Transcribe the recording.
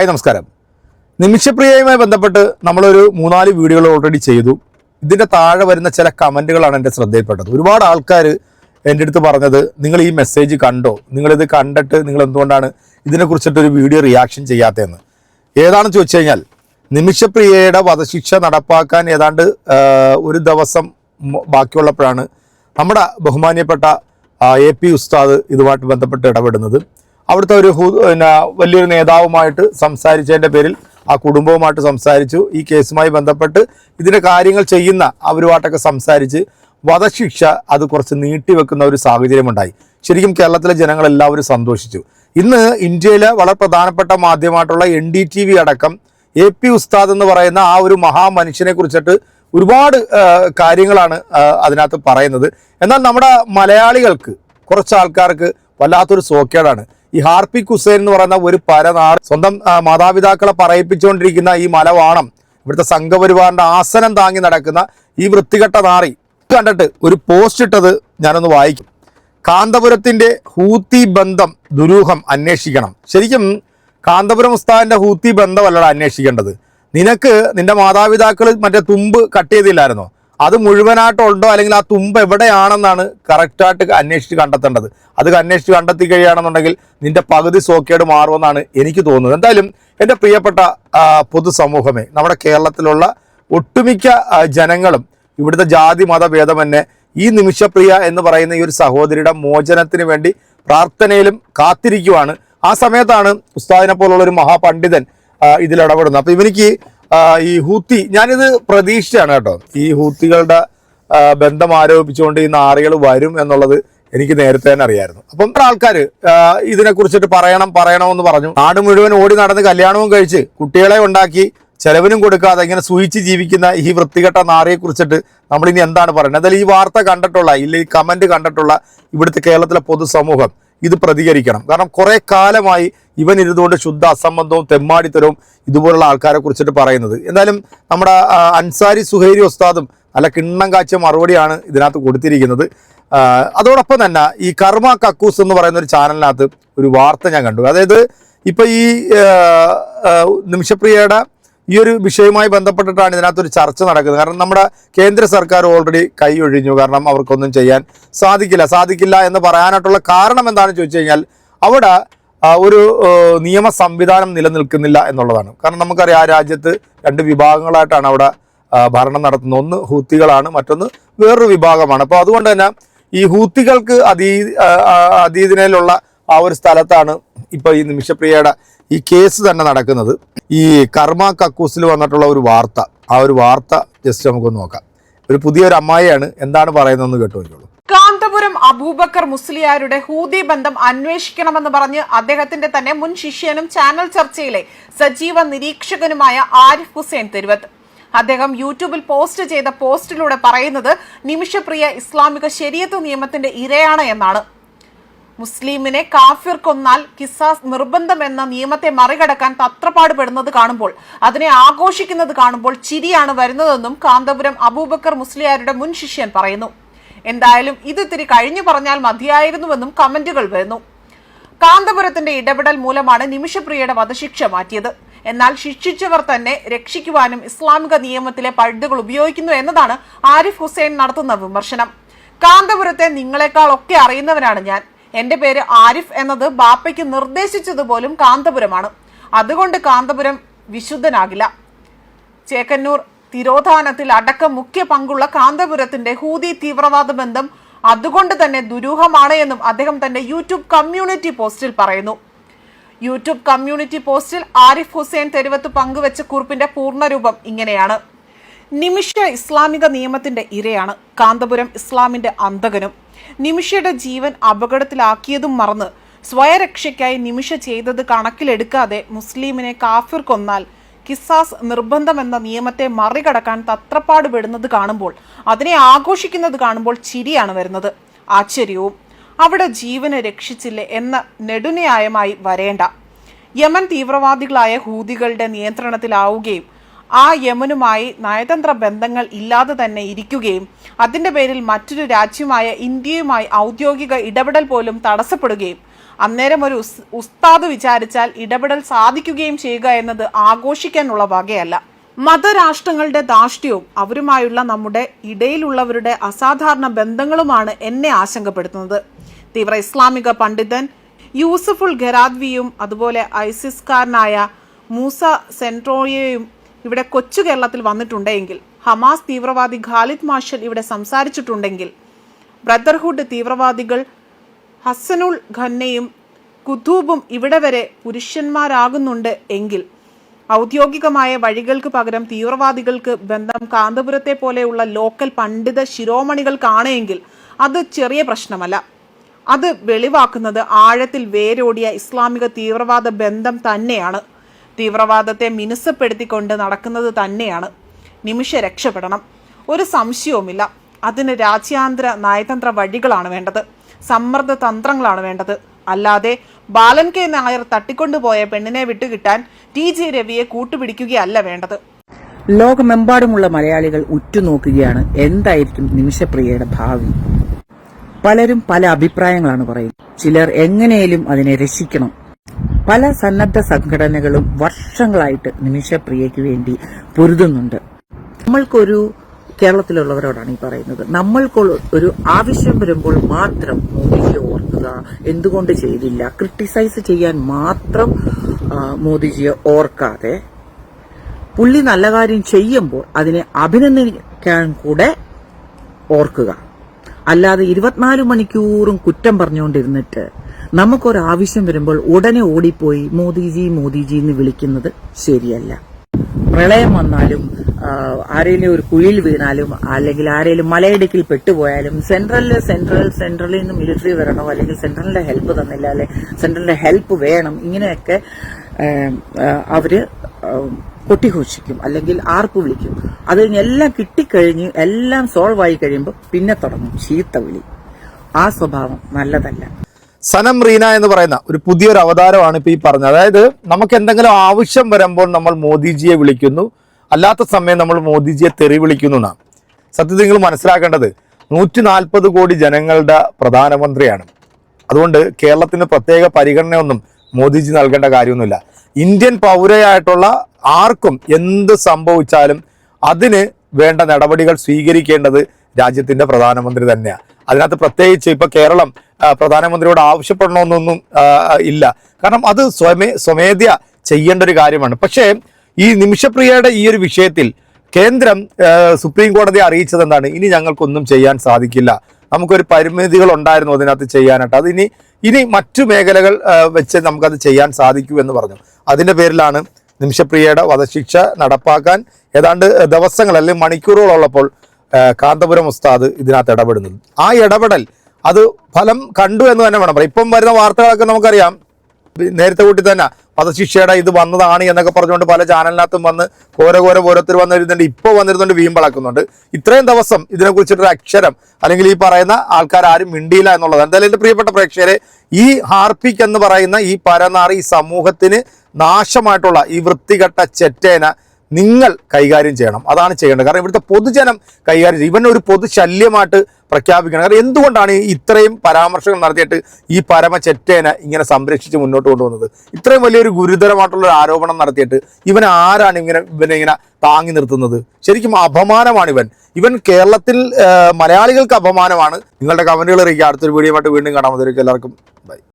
Hi നമസ്കാരം. നിമിഷപ്രിയയുമായി ബന്ധപ്പെട്ട് നമ്മളൊരു മൂന്നാൽ വീഡിയോകൾ ഓൾറെഡി ചെയ്തു. ഇതിന്റെ താഴെ വരുന്ന ചില കമന്റുകളാണ് എന്റെ ശ്രദ്ധയിൽപ്പെട്ടത്. ഒരുപാട് ആൾക്കാർ എന്റെ അടുത്ത് പറഞ്ഞത് നിങ്ങൾ ഈ മെസ്സേജ് കണ്ടോ? നിങ്ങളിത് കണ്ടിട്ട് നിങ്ങൾ എന്തുകൊണ്ടാണ് ഇതിനെക്കുറിച്ചിട്ടൊരു വീഡിയോ റിയാക്ഷൻ ചെയ്യാത്തതെന്ന്? ഏതാണെന്ന് ചോദിച്ചു കഴിഞ്ഞാൽ നിമിഷപ്രിയയുടെ വധശിക്ഷ നടപ്പാക്കാൻ ഏതാണ്ട് ഒരു ദിവസം ബാക്കിയുള്ളപ്പോഴാണ് നമ്മുടെ ബഹുമാന്യപ്പെട്ട എ പി ഉസ്താദ് ഇതുമായിട്ട് ബന്ധപ്പെട്ട് ഇടപെടുന്നത്. അവിടുത്തെ ഒരു പിന്നെ വലിയൊരു നേതാവുമായിട്ട് സംസാരിച്ചതിന്റെ പേരിൽ ആ കുടുംബവുമായിട്ട് സംസാരിച്ചു. ഈ കേസുമായി ബന്ധപ്പെട്ട് ഇതിന്റെ കാര്യങ്ങൾ ചെയ്യുന്ന അവരുമായിട്ടൊക്കെ സംസാരിച്ച് വധശിക്ഷ അത് കുറച്ച് നീട്ടിവെക്കുന്ന ഒരു സാഹചര്യമുണ്ടായി. ശരിക്കും കേരളത്തിലെ ജനങ്ങളെല്ലാവരും സന്തോഷിച്ചു. ഇന്ന് ഇന്ത്യയിലെ വളരെ പ്രധാനപ്പെട്ട മാധ്യമമായിട്ടുള്ള എൻ ഡി ടി വി അടക്കം എ പി ഉസ്താദ് എന്ന് പറയുന്ന ആ ഒരു മഹാമനുഷ്യനെ കുറിച്ചിട്ട് ഒരുപാട് കാര്യങ്ങളാണ് അതിനകത്ത് പറയുന്നത്. എന്നാൽ നമ്മുടെ മലയാളികൾക്ക് കുറച്ച് ആൾക്കാർക്ക് വല്ലാത്തൊരു സോക്കേടാണ്. ഈ ഹാർപ്പിക് ഹുസൈൻ എന്ന് പറയുന്ന ഒരു പരനാട് സ്വന്തം മാതാപിതാക്കളെ പറയിപ്പിച്ചുകൊണ്ടിരിക്കുന്ന ഈ മലവാണം ഇവിടുത്തെ സംഘപരിവാറിന്റെ ആസനം താങ്ങി നടക്കുന്ന ഈ വൃത്തികെട്ട നാറി കണ്ടിട്ട് ഒരു പോസ്റ്റ് ഇട്ടത് ഞാനൊന്ന് വായിക്കും. കാന്തപുരത്തിന്റെ ഹൂത്തി ബന്ധം ദുരൂഹം അന്വേഷിക്കണം. ശരിക്കും കാന്തപുരം ഉസ്താദിന്റെ ഹൂത്തി ബന്ധമല്ലടാ അന്വേഷിക്കേണ്ടത്. നിനക്ക് നിന്റെ മാതാപിതാക്കൾ മറ്റേ തുമ്പ് കട്ട് ചെയ്തില്ലായിരുന്നോ? അത് മുഴുവനായിട്ടുണ്ടോ അല്ലെങ്കിൽ ആ തുമ്പ് എവിടെയാണെന്നാണ് കറക്റ്റായിട്ട് അന്വേഷിച്ച് കണ്ടെത്തേണ്ടത്. അത് അന്വേഷിച്ച് കണ്ടെത്തി കഴിയുകയാണെന്നുണ്ടെങ്കിൽ നിന്റെ പകുതി സോക്കേട് മാറുമെന്നാണ് എനിക്ക് തോന്നുന്നത്. എന്തായാലും എന്റെ പ്രിയപ്പെട്ട പൊതുസമൂഹമേ നമ്മുടെ കേരളത്തിലുള്ള ഒട്ടുമിക്ക ജനങ്ങളും ഇവിടുത്തെ ജാതി മത ഭേദമന്യേ ഈ നിമിഷപ്രിയ എന്ന് പറയുന്ന ഈ ഒരു സഹോദരിയുടെ മോചനത്തിന് വേണ്ടി പ്രാർത്ഥനയിലും കാത്തിരിക്കുവാണ്. ആ സമയത്താണ് ഉസ്താദിനെ പോലുള്ള ഒരു മഹാപണ്ഡിതൻ ഇതിലിടപെടുന്നത് ഇതിൽ ഇടപെടുന്നത്. അപ്പൊ ഇവനിക്ക് ഈ ഹൂത്തി ഞാനിത് പ്രതീക്ഷിച്ചാണ് കേട്ടോ. ഈ ഹൂത്തികളുടെ ബന്ധം ആരോപിച്ചുകൊണ്ട് ഈ നാറികൾ വരും എന്നുള്ളത് എനിക്ക് നേരത്തെ തന്നെ അറിയായിരുന്നു. അപ്പം ആൾക്കാർ ഇതിനെ കുറിച്ചിട്ട് പറയണം പറയണമെന്ന് പറഞ്ഞു. നാട് മുഴുവൻ ഓടി നടന്ന് കല്യാണവും കഴിച്ച് കുട്ടികളെ ഉണ്ടാക്കി ചെലവിനും കൊടുക്കാതെ ഇങ്ങനെ സൂഹിച്ച് ജീവിക്കുന്ന ഈ വൃത്തികെട്ട നാറിയെ കുറിച്ചിട്ട് നമ്മൾ ഇനി എന്താണ് പറയുന്നത്? എന്തായാലും ഈ വാർത്ത കണ്ടിട്ടുള്ള ഇല്ല ഈ കമന്റ് കണ്ടിട്ടുള്ള ഇവിടുത്തെ കേരളത്തിലെ പൊതുസമൂഹം ഇത് പ്രതികരിക്കണം. കാരണം കുറേ കാലമായി ഇവൻ ഇരുന്നുകൊണ്ട് ശുദ്ധ അസംബന്ധവും തെമ്മാടിത്തരവും ഇതുപോലുള്ള ആൾക്കാരെ കുറിച്ചിട്ട് പറയുന്നത്. എന്തായാലും നമ്മുടെ അൻസാരി സുഹൈരി ഉസ്താദും അല്ല കിണ്ണം കാച്ചിയ മറുപടിയാണ് ഇതിനകത്ത് കൊടുത്തിരിക്കുന്നത്. അതോടൊപ്പം തന്നെ ഈ കർമ്മ കക്കൂസ് എന്ന് പറയുന്ന ഒരു ചാനലിനകത്ത് ഒരു വാർത്ത ഞാൻ കണ്ടു. അതായത് ഇപ്പൊ ഈ നിമിഷപ്രിയയുടെ ഈ ഒരു വിഷയവുമായി ബന്ധപ്പെട്ടിട്ടാണ് ഇതിനകത്തൊരു ചർച്ച നടക്കുന്നത്. കാരണം നമ്മുടെ കേന്ദ്ര സർക്കാർ ഓൾറെഡി കൈ ഒഴിഞ്ഞു. കാരണം അവർക്കൊന്നും ചെയ്യാൻ സാധിക്കില്ല. സാധിക്കില്ല എന്ന് പറയാനായിട്ടുള്ള കാരണം എന്താണെന്ന് ചോദിച്ചു കഴിഞ്ഞാൽ അവിടെ ഒരു നിയമ സംവിധാനം നിലനിൽക്കുന്നില്ല എന്നുള്ളതാണ്. കാരണം നമുക്കറിയാം ആ രാജ്യത്ത് രണ്ട് വിഭാഗങ്ങളായിട്ടാണ് അവിടെ ഭരണം നടത്തുന്നത്. ഒന്ന് ഹൂത്തികളാണ് മറ്റൊന്ന് വേറൊരു വിഭാഗമാണ്. അപ്പോൾ അതുകൊണ്ട് തന്നെ ഈ ഹൂത്തികൾക്ക് അതീ അതീതിനയിലുള്ള ആ ഒരു സ്ഥലത്താണ് ഇപ്പൊ ഈ നിമിഷപ്രിയയുടെ ഈ കേസ് തന്നെ നടക്കുന്നത്. ഈ കർമ്മ കക്കൂസിൽ വന്നിട്ടുള്ള ഒരു വാർത്ത. ആ ഒരു വാർത്ത ജസ്റ്റ് നമുക്കൊന്ന് നോക്കാം. ഒരു പുതിയൊരു അമ്മായിയാണ് എന്താണ് പറയുന്നതെന്ന് കേട്ടു കാന്തപുരം അബൂബക്കർ മുസ്ലിയാരുടെ ഹൂതി ബന്ധം അന്വേഷിക്കണമെന്ന് പറഞ്ഞ് അദ്ദേഹത്തിന്റെ തന്നെ മുൻ ശിഷ്യനും ചാനൽ ചർച്ചയിലെ സജീവ നിരീക്ഷകനുമായ ആരിഫ് ഹുസൈൻ തെരുവത്ത്. അദ്ദേഹം യൂട്യൂബിൽ പോസ്റ്റ് ചെയ്ത പോസ്റ്റിലൂടെ പറയുന്നത് നിമിഷപ്രിയ ഇസ്ലാമിക ശരീഅത്ത് നിയമത്തിന്റെ ഇരയാണ് എന്നാണ്. മുസ്ലിമിനെ കാഫിർ കൊന്നാൽ കിസാസ് നിർബന്ധമെന്ന നിയമത്തെ മറികടക്കാൻ തത്രപ്പാടുപെടുന്നത് കാണുമ്പോൾ അതിനെ ആഘോഷിക്കുന്നത് കാണുമ്പോൾ ചിരിയാണ് വരുന്നതെന്നും കാന്തപുരം അബൂബക്കർ മുസ്ലിയാരുടെ മുൻ ശിഷ്യൻ പറയുന്നു. എന്തായാലും ഇത് ഇത്തിരി കഴിഞ്ഞു പറഞ്ഞാൽ മതിയായിരുന്നുവെന്നും കമന്റുകൾ വരുന്നു. കാന്തപുരത്തിന്റെ ഇടപെടൽ മൂലമാണ് നിമിഷപ്രിയയുടെ വധശിക്ഷ മാറ്റിയത്. എന്നാൽ ശിക്ഷിച്ചവർ തന്നെ രക്ഷിക്കുവാനും ഇസ്ലാമിക നിയമത്തിലെ പഴുതുകൾ ഉപയോഗിക്കുന്നു എന്നതാണ് ആരിഫ് ഹുസൈൻ നടത്തുന്ന വിമർശനം. കാന്തപുരത്തെ നിങ്ങളെക്കാളൊക്കെ അറിയുന്നവനാണ് ഞാൻ. എന്റെ പേര് ആരിഫ് എന്നത് ബാപ്പയ്ക്ക് നിർദ്ദേശിച്ചതുപോലും കാന്തപുരമാണ്. അതുകൊണ്ട് കാന്തപുരം വിശുദ്ധനാകില്ല. ചേക്കന്നൂർ തിരോധാനത്തിൽ അടക്കം മുഖ്യ പങ്കുള്ള കാന്തപുരത്തിന്റെ ഹൂതി തീവ്രവാദ ബന്ധം അതുകൊണ്ട് തന്നെ ദുരൂഹമാണ് എന്നും അദ്ദേഹം തന്റെ യൂട്യൂബ് കമ്മ്യൂണിറ്റി പോസ്റ്റിൽ പറയുന്നു. യൂട്യൂബ് കമ്മ്യൂണിറ്റി പോസ്റ്റിൽ ആരിഫ് ഹുസൈൻ തെരുവത്ത് പങ്കുവച്ച കുറിപ്പിന്റെ പൂർണരൂപം ഇങ്ങനെയാണ്. നിമിഷ ഇസ്ലാമിക നിയമത്തിന്റെ ഇരയാണ്. കാന്തപുരം ഇസ്ലാമിന്റെ അന്തകനും നിമിഷയുടെ ജീവൻ അപകടത്തിലാക്കിയതും മറന്ന് സ്വയരക്ഷയ്ക്കായി നിമിഷ ചെയ്തത് കണക്കിലെടുക്കാതെ മുസ്ലിമിനെ കാഫിർ കൊന്നാൽ കിസാസ് നിർബന്ധമെന്ന നിയമത്തെ മറികടക്കാൻ തത്രപ്പാട് പെടുന്നത് കാണുമ്പോൾ അതിനെ ആഘോഷിക്കുന്നത് കാണുമ്പോൾ ചിരിയാണ് വരുന്നത്. ആശ്ചര്യവും അവിടെ ജീവനെ രക്ഷിച്ചില്ലേ എന്ന നെടുന്യായമായി വരേണ്ട. യമൻ തീവ്രവാദികളായ ഹൂതികളുടെ നിയന്ത്രണത്തിലാവുകയും ആ യമനുമായി നയതന്ത്ര ബന്ധങ്ങൾ ഇല്ലാതെ തന്നെ ഇരിക്കുകയും അതിന്റെ പേരിൽ മറ്റൊരു രാജ്യമായ ഇന്ത്യയുമായി ഔദ്യോഗിക ഇടപെടൽ പോലും തടസ്സപ്പെടുകയും അന്നേരം ഒരു ഉസ്താദ് വിചാരിച്ചാൽ ഇടപെടൽ സാധിക്കുകയും ചെയ്യുക എന്നത് ആഘോഷിക്കാനുള്ള വകയല്ല. മതരാഷ്ട്രങ്ങളുടെ ധാർഷ്ട്യവും അവരുമായുള്ള നമ്മുടെ ഇടയിലുള്ളവരുടെ അസാധാരണ ബന്ധങ്ങളുമാണ് എന്നെ ആശങ്കപ്പെടുത്തുന്നത്. തീവ്ര ഇസ്ലാമിക പണ്ഡിതൻ യൂസഫുൾ ഖെറാദ്വിയും അതുപോലെ ഐസിസ്കാരനായ മൂസ സെൻട്രോയയും ഇവിടെ കൊച്ചു കേരളത്തിൽ വന്നിട്ടുണ്ടെങ്കിൽ ഹമാസ് തീവ്രവാദി ഖാലിദ് മാഷൽ ഇവിടെ സംസാരിച്ചിട്ടുണ്ടെങ്കിൽ ബ്രദർഹുഡ് തീവ്രവാദികൾ ഹസനുൽ ഖന്നയും കുതൂബും ഇവിടെ വരെ പുരുഷന്മാരാകുന്നുണ്ട് എങ്കിൽ ഔദ്യോഗികമായ വഴികൾക്ക് പകരം തീവ്രവാദികൾക്ക് ബന്ധം കാന്തപുരത്തെ പോലെയുള്ള ലോക്കൽ പണ്ഡിത ശിരോമണികൾക്കാണ് എങ്കിൽ അത് ചെറിയ പ്രശ്നമല്ല. അത് വെളിവാക്കുന്നത് ആഴത്തിൽ വേരോടിയ ഇസ്ലാമിക തീവ്രവാദ ബന്ധം തന്നെയാണ്. തീവ്രവാദത്തെ മിനുസപ്പെടുത്തിക്കൊണ്ട് നടക്കുന്നത് തന്നെയാണ്. നിമിഷ രക്ഷപ്പെടണം. ഒരു സംശയവുമില്ല. അതിന് രാജ്യാന്തര നയതന്ത്ര വഴികളാണ് വേണ്ടത്. സമ്മർദ്ദ തന്ത്രങ്ങളാണ് വേണ്ടത്. അല്ലാതെ ബാലൻ കെ. നായർ തട്ടിക്കൊണ്ടുപോയ പെണ്ണിനെ വിട്ടുകിട്ടാൻ ടി. ജെ. രവിയെ കൂട്ടുപിടിക്കുകയല്ല വേണ്ടത്. ലോകമെമ്പാടുമുള്ള മലയാളികൾ ഉറ്റുനോക്കുകയാണ് എന്തായിരിക്കും നിമിഷപ്രിയയുടെ ഭാവി? പലരും പല അഭിപ്രായങ്ങളാണ് പറയുന്നത്. ചിലർ എങ്ങനെയും അതിനെ രക്ഷിക്കണം. പല സന്നദ്ധ സംഘടനകളും വർഷങ്ങളായിട്ട് നിമിഷപ്രിയയ്ക്ക് വേണ്ടി പൊരുതുന്നുണ്ട്. നമ്മൾക്കൊരു കേരളത്തിലുള്ളവരോടാണ് ഈ പറയുന്നത്. നമ്മൾക്ക് ഒരു ആവശ്യം വരുമ്പോൾ മാത്രം മോദിജിയെ ഓർക്കുക. എന്തുകൊണ്ട് ചെയ്തില്ല? ക്രിട്ടിസൈസ് ചെയ്യാൻ മാത്രം മോദിജിയെ ഓർക്കാതെ പുള്ളി നല്ല കാര്യം ചെയ്യുമ്പോൾ അതിനെ അഭിനന്ദിക്കാൻ കൂടെ ഓർക്കുക. അല്ലാതെ ഇരുപത്തിനാല് മണിക്കൂറും കുറ്റം പറഞ്ഞുകൊണ്ടിരുന്നിട്ട് നമുക്കൊരാവശ്യം വരുമ്പോൾ ഉടനെ ഓടിപ്പോയി മോദിജി മോദിജി എന്ന് വിളിക്കുന്നത് ശരിയല്ല. പ്രളയം വന്നാലും ആരെങ്കിലും ഒരു കുഴിയിൽ വീണാലും അല്ലെങ്കിൽ ആരെങ്കിലും മലയിടുക്കിൽ പെട്ടുപോയാലും സെൻട്രലിൽ സെൻട്രൽ സെൻട്രലിൽ നിന്ന് മിലിറ്ററി വരണോ അല്ലെങ്കിൽ സെൻട്രലിന്റെ ഹെൽപ്പ് തന്നില്ല അല്ലെ സെൻട്രലിന്റെ ഹെൽപ്പ് വേണം ഇങ്ങനെയൊക്കെ അവർ കൊട്ടിഘോഷിക്കും അല്ലെങ്കിൽ ആർപ്പ് വിളിക്കും. അത് കഴിഞ്ഞ് എല്ലാം കിട്ടിക്കഴിഞ്ഞ് എല്ലാം സോൾവ് ആയി കഴിയുമ്പോൾ പിന്നെ തുടങ്ങും ചീത്ത വിളി. ആ സ്വഭാവം നല്ലതല്ല. സനം റീന എന്ന് പറയുന്ന ഒരു പുതിയൊരു അവതാരമാണ് ഇപ്പൊ ഈ പറഞ്ഞത്. അതായത് നമുക്ക് എന്തെങ്കിലും ആവശ്യം വരുമ്പോൾ നമ്മൾ മോദിജിയെ വിളിക്കുന്നു. അല്ലാത്ത സമയം നമ്മൾ മോദിജിയെ തെറി വിളിക്കുന്നു എന്നാണ്. സത്യത്തിൽ നിങ്ങൾ മനസ്സിലാക്കേണ്ടത് നൂറ്റി നാൽപ്പത് കോടി ജനങ്ങളുടെ പ്രധാനമന്ത്രിയാണ്. അതുകൊണ്ട് കേരളത്തിന് പ്രത്യേക പരിഗണനയൊന്നും മോദിജി നൽകേണ്ട കാര്യമൊന്നുമില്ല. ഇന്ത്യൻ പൗരയായിട്ടുള്ള ആർക്കും എന്ത് സംഭവിച്ചാലും അതിന് വേണ്ട നടപടികൾ സ്വീകരിക്കേണ്ടത് രാജ്യത്തിന്റെ പ്രധാനമന്ത്രി തന്നെയാണ് അതിനകത്ത് പ്രത്യേകിച്ച് ഇപ്പൊ കേരളം പ്രധാനമന്ത്രിയോട് ആവശ്യപ്പെടണമെന്നൊന്നും ഇല്ല. കാരണം അത് സ്വമേ സ്വമേധ്യ ചെയ്യേണ്ട ഒരു കാര്യമാണ്. പക്ഷേ ഈ നിമിഷപ്രിയയുടെ ഈ ഒരു വിഷയത്തിൽ കേന്ദ്രം സുപ്രീം കോടതിയെ അറിയിച്ചത് എന്താണ്? ഇനി ഞങ്ങൾക്കൊന്നും ചെയ്യാൻ സാധിക്കില്ല. നമുക്കൊരു പരിമിതികൾ ഉണ്ടായിരുന്നു അതിനകത്ത് ചെയ്യാനായിട്ട്. അത് ഇനി ഇനി മറ്റു മേഖലകൾ വെച്ച് നമുക്കത് ചെയ്യാൻ സാധിക്കൂ എന്ന് പറഞ്ഞു. അതിന്റെ പേരിലാണ് നിമിഷപ്രിയയുടെ വധശിക്ഷ നടപ്പാക്കാൻ ഏതാണ്ട് ദിവസങ്ങൾ അല്ലെങ്കിൽ മണിക്കൂറുകളുള്ളപ്പോൾ കാന്തപുരം ഉസ്താദ് ഇതിനകത്ത് ഇടപെടുന്നത്. ആ ഇടപെടൽ അത് ഫലം കണ്ടു എന്ന് തന്നെ വേണം പറയാം. ഇപ്പം വരുന്ന വാർത്തകളൊക്കെ നമുക്കറിയാം. നേരത്തെ കൂട്ടി തന്നെ വധശിക്ഷയുടെ ഇത് വന്നതാണ് എന്നൊക്കെ പറഞ്ഞുകൊണ്ട് പല ചാനലിനകത്തും വന്ന് ഓരോ ഓരോ ഓരോരുത്തർ വന്നിരുന്നുണ്ട് ഇപ്പോൾ വന്നിരുന്നുണ്ട് വീമ്പളക്കുന്നുണ്ട് ഇത്രയും ദിവസം ഇതിനെക്കുറിച്ചിട്ടൊരു അക്ഷരം അല്ലെങ്കിൽ ഈ പറയുന്ന ആൾക്കാർ ആരും മിണ്ടിയില്ല എന്നുള്ളത്. എന്തായാലും എന്റെ പ്രിയപ്പെട്ട പ്രേക്ഷകരെ ഈ ഹാർപ്പിക് എന്ന് പറയുന്ന ഈ പരനാറി സമൂഹത്തിന് നാശമായിട്ടുള്ള ഈ വൃത്തികെട്ട ചെറ്റേന നിങ്ങൾ കൈകാര്യം ചെയ്യണം. അതാണ് ചെയ്യേണ്ടത്. കാരണം ഇവിടുത്തെ പൊതുജനം കൈകാര്യം ചെയ്യും. ഇവൻ ഒരു പൊതു ശല്യമായിട്ട് പ്രഖ്യാപിക്കണം. കാരണം എന്തുകൊണ്ടാണ് ഇത്രയും പരാമർശങ്ങൾ നടത്തിയിട്ട് ഈ പരമ ഇങ്ങനെ സംരക്ഷിച്ച് മുന്നോട്ട് കൊണ്ടുവന്നത്? ഇത്രയും വലിയൊരു ഗുരുതരമായിട്ടുള്ള ആരോപണം നടത്തിയിട്ട് ഇവൻ ആരാണ് ഇങ്ങനെ ഇവനെ ഇങ്ങനെ താങ്ങി നിർത്തുന്നത്? ശരിക്കും അപമാനമാണ് ഇവൻ. ഇവൻ കേരളത്തിൽ മലയാളികൾക്ക് അപമാനമാണ്. നിങ്ങളുടെ കമന്റുകൾ അറിയിക്കുക. അടുത്തൊരു വീഡിയോ വീണ്ടും കാണാൻ എല്ലാവർക്കും. ബൈ.